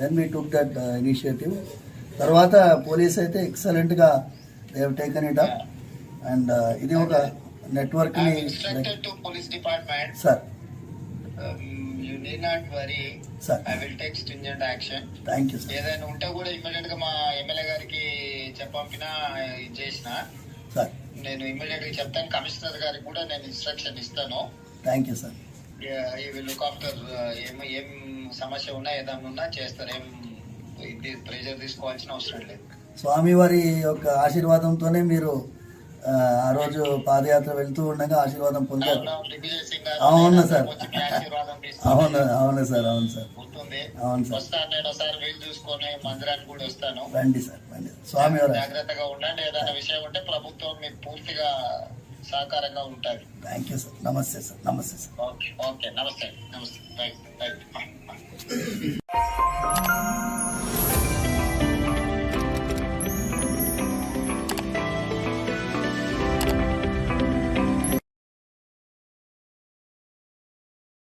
then we took that initiative తర్వాత police అయితే ఎక్సలెంట్గా they have taken it up and ఇది ఒక నెట్వర్క్ని instructed to police department sir you need not worry sir I will take stringent action thank you sir ఏదైనా ఉంటే కూడా ఇమ్మీడియట్గా మా ఎమ్మెల్యే గారికి చెప్పంపిన ఇది చేసిన. సార్ నేను ఇమ్మీడియట్గా చెప్తాను. కమిషనర్ గారికి కూడా నేను ఇన్స్ట్రక్షన్ ఇస్తాను. Thank you sir look after ఏం ఏం సమస్య ఉన్నా ఏదైనా ఉన్నా చేస్తారు. ఏం ఇది ప్రెజర్ తీసుకోవాల్సిన అవసరం లేదు. స్వామివారి యొక్క ఆశీర్వాదంతోనే మీరు ఆ, రోజు పాదయాత్ర వెళ్తూ ఉండగా ఆశీర్వాదం పొందారు. అవును, సార్. అవును అవును సార్ అవును సార్. అవును సార్. చూసుకొని మందిరానికి కూడా వస్తాను. రండి సార్ రండి. స్వామివారి జాగ్రత్తగా ఉండండి ఏదైనా విషయం ఉంటే ప్రభుత్వం మీకు పూర్తిగా సహకారంగా ఉంటుంది థ్యాంక్ యూ సార్ నమస్తే సార్ నమస్తే సార్ ఓకే ఓకే నమస్తే నమస్తే రైట్ రైట్